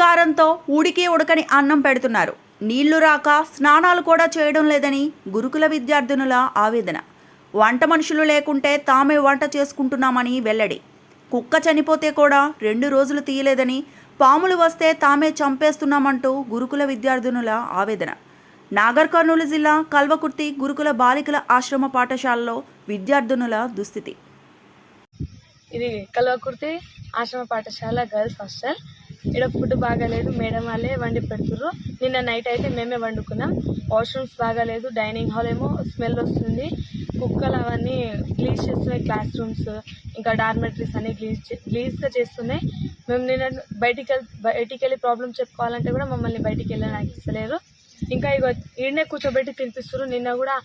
కావడంతో ఉడికి ఉడకని అన్నం పెడుతున్నారు. నీళ్ళు రాక స్నానాలు కూడా చేయడం లేదని గురుకుల విద్యార్థినుల ఆవేదన. వంట మనుషులు లేకుంటే తామే వంట చేసుకుంటున్నామని వెల్లడి. కుక్క చనిపోతే కూడా రెండు రోజులు తీయలేదని పాములు వస్తే తామే చంపేస్తున్నామంటూ గురుకుల విద్యార్థినుల ఆవేదన. నాగర్ కర్నూలు జిల్లా కల్వకుర్తి గురుకుల బాలికల ఆశ్రమ పాఠశాలలో విద్యార్థినుల దుస్థితి. ఇది కల్వకుర్తి ఆశ్రమ పాఠశాల గర్ల్స్ హాస్టల్. ఇక్కడ ఫుడ్ బాగాలేదు మేడం వాళ్ళే వండి పెడుతుర్రు. నిన్న నైట్ అయితే మేమే వండుకున్నాం. వాష్రూమ్స్ బాగాలేదు డైనింగ్ హాల్ ఏమో స్మెల్ వస్తుంది. కుక్కలు అవన్నీ క్లీజ్ చేస్తున్నాయి క్లాస్ రూమ్స్ ఇంకా డార్మెటరీస్ అన్ని క్లీజ్ క్లీజ్గా చేస్తున్నాయి. మేము నిన్న బయటికి వెళ్ళి బయటికి వెళ్ళి ప్రాబ్లం చెప్పుకోవాలంటే కూడా మమ్మల్ని బయటికి వెళ్ళడానికి ఇస్తలేరు. ఇంకా ఇక ఈడనే కూర్చోబెట్టి తినిపిస్తారు నిన్న కూడా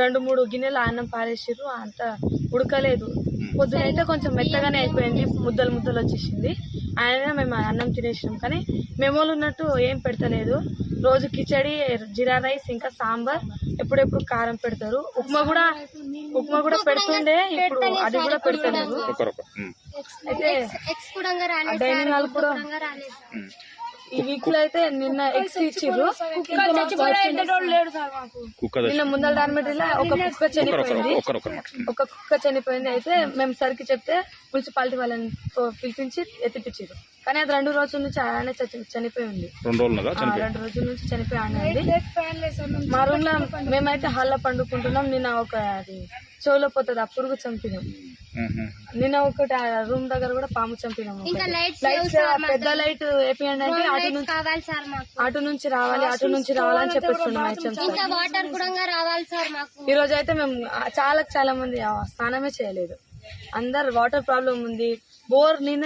రెండు మూడు గిన్నెలు అన్నం పారేసారు అంత ఉడకలేదు. పొద్దున అయితే కొంచెం మెత్తగానే అయిపోయింది. ముద్దలు ముద్దలు వచ్చేసింది. ఆయన మేము అన్నం తినేసినాం. కానీ మెమోలు ఉన్నట్టు ఏం పెడతలేదు. రోజు కిచడి జీరా రైస్ ఇంకా సాంబార్ ఎప్పుడెప్పుడు కారం పెడతారు. ఉప్మా కూడా ఉప్మా కూడా పెడుతుండే. ఇప్పుడు అది కూడా పెడతలేదు. అయితే డైనింగ్ హాల్ కూడా ఈ వీక్లో అయితే నిన్న ఎగ్స్ ఇచ్చిర్రు. కుక్క నిన్న ముందల డార్మెటరీలో ఒక కుక్క చనిపోయింది. ఒక కుక్క చనిపోయింది. అయితే మేము సరికి చెప్తే మున్సిపాలిటీ వాళ్ళని పిలిపించి ఎత్తిపించారు కానీ అది రెండు రోజుల నుంచి అలానే చచ్చి- చనిపోయి ఉంది. రెండు రోజులు ఉన్నదా ఆ, చనిపోయి రెండు రోజుల నుంచి చనిపోయి మా రూమ్లో మేమైతే హాల్లో పండుకుంటున్నాం. నిన్న ఒక అది చెవులో పోతుంది ఆ పురుగు చంపినాం. నిన్న ఒకటి ఆ రూమ్ దగ్గర కూడా పాము చంపినాం ఒకటి. లైట్స్ పెద్ద లైట్ వేపియండి అంటే అటు నుంచి కావాలి సార్ మాకు. అటు నుంచి రావాలి అటు నుంచి రావాలని చెప్పేస్తున్నాం హెచ్ఎం సార్ ఇంకా వాటర్ కూడా రావాలి సార్ మాకు. ఈ రోజు అయితే మేము ఆ, చాలా చాలా మంది ఆ, స్నానమే చేయలేదు. అందరు వాటర్ ప్రాబ్లం ఉంది. బోర్ నిన్న